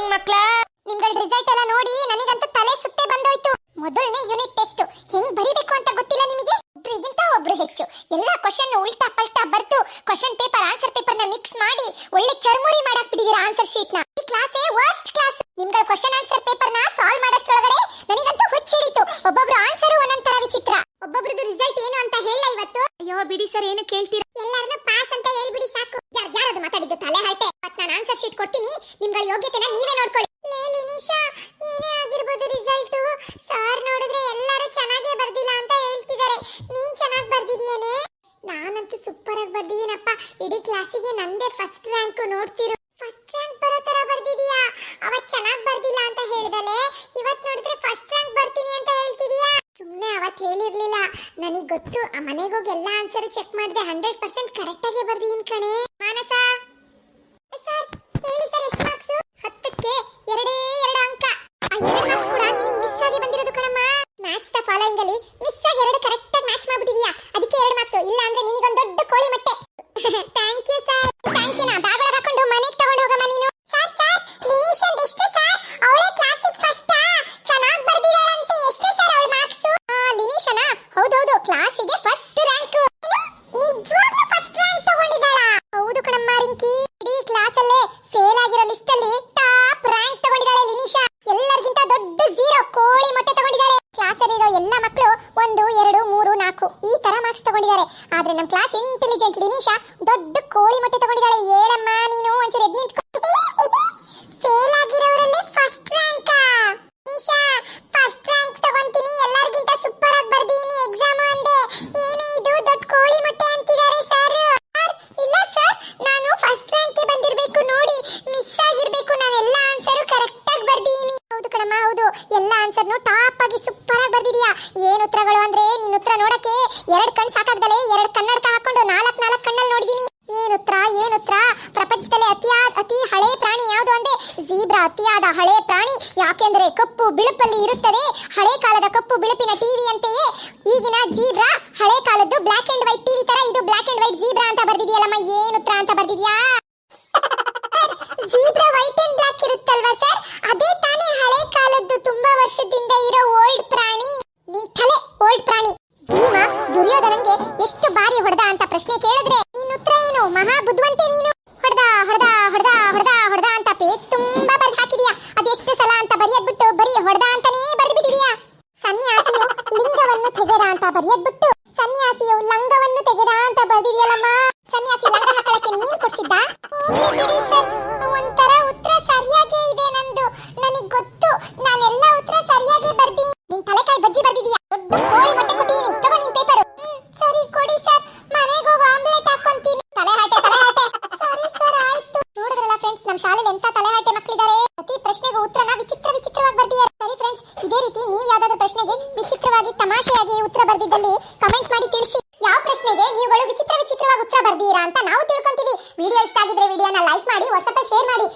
Morning ಮಕ್ಳ? ನಿಮ್ಗಳ result ಎಲ್ಲ ನೋಡಿ ನನಗಂತೂ ತಲೆ ಸುತ್ತೆ ಬಂದೋಯ್ತು. ಮೊದಲನೇ ಯೂನಿಟ್ ಟೆಸ್ಟ್ ಹೆಂಗ್ ಬರಿಬೇಕು ಅಂತ ಗೊತ್ತಿಲ್ಲ ನಿಮಗೆ? ಒಬ್ರಿಗಿಂತ ಒಬ್ರು ಹೆಚ್ಚು. ಎಲ್ಲಾ ಕ್ವಶನ್ ಉಲ್ಟಾ ಪಲ್ಟಾ ಬರ್ತು ಕ್ವಶನ್ ಪೇಪರ್ ಆನ್ಸರ್ ಪೇಪರ್ನ ಮಿಕ್ಸ್ ಮಾಡಿ ಒಳ್ಳೆ ಚರ್ಮುರಿ ಮಾಡಕ್ ಬಿಟ್ಟಿದೀರಾ ಆನ್ಸರ್ ಶೀಟ್ನ. ಈ ಕ್ಲಾಸೇ ವರ್ಸ್ಟ್ ಕ್ಲಾಸ್ ನಿಮ್ಗಳ ಕ್ವಶನ್ ಆನ್ಸರ್ ಪೇಪರ್ನ ಸಾಲ್ವ್ ಮಾಡಷ್ಟೊಳಗಡೆ ನನಗಂತೂ ಹುಚ್ಚ ಹಿಡಿತು ಒಬ್ಬೊಬ್ರು ಆನ್ಸರ್ ಒಂದೊಂದರ ವಿಚಿತ್ರ. ಒಬ್ಬೊಬ್ರದ್ದು ರಿಸಲ್ಟ್ ಏನು ಅಂತ ಹೇಳ ಇವತ್ತು. ಅಯ್ಯೋ ಬಿಡಿ ಸರ್, ಏನು ಕೇಳ್ತೀರಾ? ಎಲ್ಲರನ್ನು ಪಾಸ್ ಅಂತ ಹೇಳ್ಬಿಡಿ ಸಾಕು. ಯಾರ್ ಯಾರದು ಮಾತಾಡಿದ್ದು ತಲೆ ಹರಟೆ? ಆನ್ಸರ್ ಶೀಟ್ ಕೊಡ್ತೀನಿ. ನಿಮ್ಗಳ ಯೋಗ್ಯತೆನ ನೀವೇ ನೋಡ್ಕೊಳ್ಳಿ. ನಿಶಾ ಏನೇ ಆಗಿರ್ಬೋದು ರಿಸಲ್ಟ್ ಸರ್ ನೋಡಿದ್ರೆ ಎಲ್ಲರೂ ಚೆನ್ನಾಗೇ ಬರ್ದಿಲ್ಲ ಅಂತ ಹೇಳ್ತಿದ್ದಾರೆ. ನೀನ್ ಚೆನ್ನಾಗಿ ಬರ್ದಿದೀಯೇನೆ ನಾನಂತೂ ಸೂಪರ್ ಆಗಿ ಬರ್ದಿದ್ದೀನಪ್ಪ. ಇಡೀ ಕ್ಲಾಸಿಗೆ ನಂದೇ ಫಸ್ಟ್ ರ್ಯಾಂಕ್ ನೋಡ್ತಿರು. ಫಸ್ಟ್ ರ್ಯಾಂಕ್ ಬರೋ ತರ ಬರ್ದಿದೀಯಾ ಅವತ್ ಚೆನ್ನಾಗಿ ಬರ್ದಿಲ್ಲ ಅಂತ ಹೇಳ್ದಲೆ? ಇವತ್ ನೋಡಿದ್ರೆ ಫಸ್ಟ್ ರ್ಯಾಂಕ್ ಬರ್ತೀನಿ ಅಂತ ಹೇಳ್ತಿದೀಯಾ ಸುಮ್ಮನೆ ಅವತ್ ಹೇಳಿರ್ಲಿಲ್ಲ. ನನಗೆ ಗೊತ್ತು, ಆ ಮನೆಗೆ ಹೋಗಿ ಎಲ್ಲ ಆನ್ಸರ್ ಚೆಕ್ ಮಾಡಿದೆ ಹಂಡ್ರೆಡ್ ಪರ್ಸೆಂಟ್ ಕರೆಕ್ಟ್ ಆಗಿ ಬರ್ದೀನಿ ಕಣೆ. ಮಾನಸ ಮ್ಯಾಚ್ ದ ಫಾಲೋಯಿಂಗ್ ಅಲ್ಲಿ ಮಿಸ್ ಆಗಿ ಎರಡು ಕರೆಕ್ಟ್ ಆದ್ರೆ ನಮ್ಮ ಕ್ಲಾಸ್ ಇಂಟೆಲಿಜೆಂಟ್ ನಿಶಾ ದೊಡ್ಡ ಕೋಳಿ ಮೊಟ್ಟೆ ತಗೊಂಡಿದ್ದಾಳೆ. ಹೇಳಮ್ಮ ನೀನು ಒಂಚೂರು ಎದ್ ನಿಂತ್ಕೊ fail ಆಗಿರೋರಲ್ಲಿ first rank Nisha first rank ತಗೊಂತೀನಿ ಎಲ್ಲರಿಗಿಂತ ಸೂಪರ್ ಆಗಿ ಬರ್ದೀನಿ ಎಕ್ಸಾಮ್ ಅಂದೆ ಏನೇ ಇದು ದೊಡ್ಡ ಕೋಳಿ ಮೊಟ್ಟೆ ಅಂತಿದ್ದಾರೆ ಸರ್ ಇಲ್ಲ ಸರ್ ನಾನು ಫಸ್ಟ್ ರ್ಯಾಂಕ್ ಬಂದಿರಬೇಕು ನೋಡಿ ಮಿಸ್ ಆಗಿರ್ಬೇಕು ನಾನು ಎಲ್ಲ ಆನ್ಸರ್ ಕರೆಕ್ಟ್ ಆಗಿ ಬರ್ದೀನಿ ಹೌದು ಕಣಮ್ಮ ಹೌದು ಎಲ್ಲ ಆನ್ಸರ್ನು ಟಾಪ್ ಆಗಿ ಸೂಪರ್ ಆಗಿ ಏನ್ ಉತ್ತರಗಳು ಅಂದ್ರೆ ನಿನ್ನ ಉತ್ತರ ನೋಡಕ್ಕೆ ಎರಡ್ ಕಣ್ಣು ಸಾಕಾಗ್ದಲೆ ಎರಡು ಕನ್ನಡಕ ಹಾಕೊಂಡು ನಾಲ್ಕು ನಾಲ್ಕು ಕಣ್ಣಲ್ಲಿ ನೋಡಿದೀನಿ. ಏನ್ ಉತ್ತರ ಏನ್ ಉತ್ತರ? ಪ್ರಪಂಚದಲ್ಲಿ ಅತಿಯಾದ ಅತಿ ಹಳೆ ಪ್ರಾಣಿ ಯಾವುದು ಅಂದ್ರೆ ಜೀಬ್ರಾ ಅತಿಯಾದ ಹಳೆ ಪ್ರಾಣಿ. ಯಾಕೆಂದ್ರೆ ಕಪ್ಪು ಬಿಳುಪಲ್ಲಿ ಇರುತ್ತದೆ. ಹಳೆ ಕಾಲದ ಕಪ್ಪು ಬಿಳುಪಿನ ಟಿವಿ ಅಂತೆಯೇ ಈಗಿನ ಜೀಬ್ರಾ ಹಳೆ ಕಾಲದ್ದು ಬ್ಲಾಕ್ ಅಂಡ್ ವೈಟ್ ಟಿವಿ ತರ ಇದು ಬ್ಲಾಕ್ ಅಂಡ್ ವೈಟ್ ಜೀಬ್ರಾ ಅಂತ ಬರ್ದಿದ್ಯಲ್ಲಮ್ಮ, ಏನ್ ಉತ್ತರ ಅಂತ ಬರ್ದಿದ್ಯಾ? ಜೀಬ್ರಾ ವೈಟ್ ಅಂಡ್ ಬ್ಲಾಕ್ ಇರುತ್ತಲ್ವಾ ಸರ್? ಅದೇ ತಾನೇ ಹಳೆ ಕಾಲದ್ದು ತುಂಬಾ ವರ್ಷದಿಂದ ಇರೋ ಓಲ್ಡ್ ಪ್ರಾಣಿ. ನಿನ್ ಓಲ್ಡ್ ಪ್ರಾಣಿ. ಭೀಮ, ದುರ್ಯೋಧನಂಗೆ ಎಷ್ಟು ಬಾರಿ ಹೊಡೆದ ಅಂತ ಪ್ರಶ್ನೆ ಕೇಳಿದ್ರೆ, ನಿನ್ ಉತ್ತರ ಏನು? ಮಹಾ ಬುದ್ಧಿವಂತೆ ನೀನು? ಹೊಡೆದ ಹೊಡೆದ ಹೊಡೆದ ಹೊಡೆದ ಹೊಡೆದ ಅಂತ ಪೇಜ್ ತುಂಬಾ ಬರೆದು ಹಾಕಿದ್ಯಾ. ಅದೆಷ್ಟು ಸಲ ಅಂತ ಬರೆಯದ್ಬಿಟ್ಟು ಬರೀ ಹೊಡೆದ ಅಂತಾನೇ ಬರ್ದ್ಬಿಟ್ಟಿದ್ಯಾ ಸನ್ಯಾಸಿಯು ಲಿಂಗವನ್ನು ತೆಗೆದ ಅಂತ ಬರೆಯದ್ಬಿಟ್ಟು ಸನ್ಯಾಸಿಯು ಶಾಲೆಯಲ್ಲಿ ಎಂತ ತಲೆಹಾಟೆ ಮಕ್ಕಳಿದ್ದಾರೆ ಪ್ರತಿ ಪ್ರಶ್ನೆಗೂ ಉತ್ತರನ ವಿಚಿತ್ರ ವಿಚಿತ್ರವಾಗಿ ಬರ್ದಿದ್ದಾರೆ. ಸರಿ ಫ್ರೆಂಡ್ಸ್ ಇದೇ ರೀತಿ ನೀವು ಯಾವ್ದಾದ್ರು ಪ್ರಶ್ನೆಗೆ ವಿಚಿತ್ರವಾಗಿ ತಮಾಷೆಯಾಗಿ ಉತ್ತರ ಬರ್ದಿದ್ದಲ್ಲಿ ಕಮೆಂಟ್ ಮಾಡಿ ತಿಳಿಸಿ. ಯಾವ ಪ್ರಶ್ನೆಗೆ ನೀವುಗಳು ವಿಚಿತ್ರ ವಿಚಿತ್ರವಾಗಿ ಉತ್ತರ ಬರ್ದೀರಾ ಅಂತ ನಾವು ತಿಳ್ಕೊಂತೀವಿ. ವಿಡಿಯೋ ಇಷ್ಟ ಆಗಿದ್ರೆ ವಿಡಿಯೋನ ಲೈಕ್ ಮಾಡಿ ವಾಟ್ಸಪ್ ಶೇರ್ ಮಾಡಿ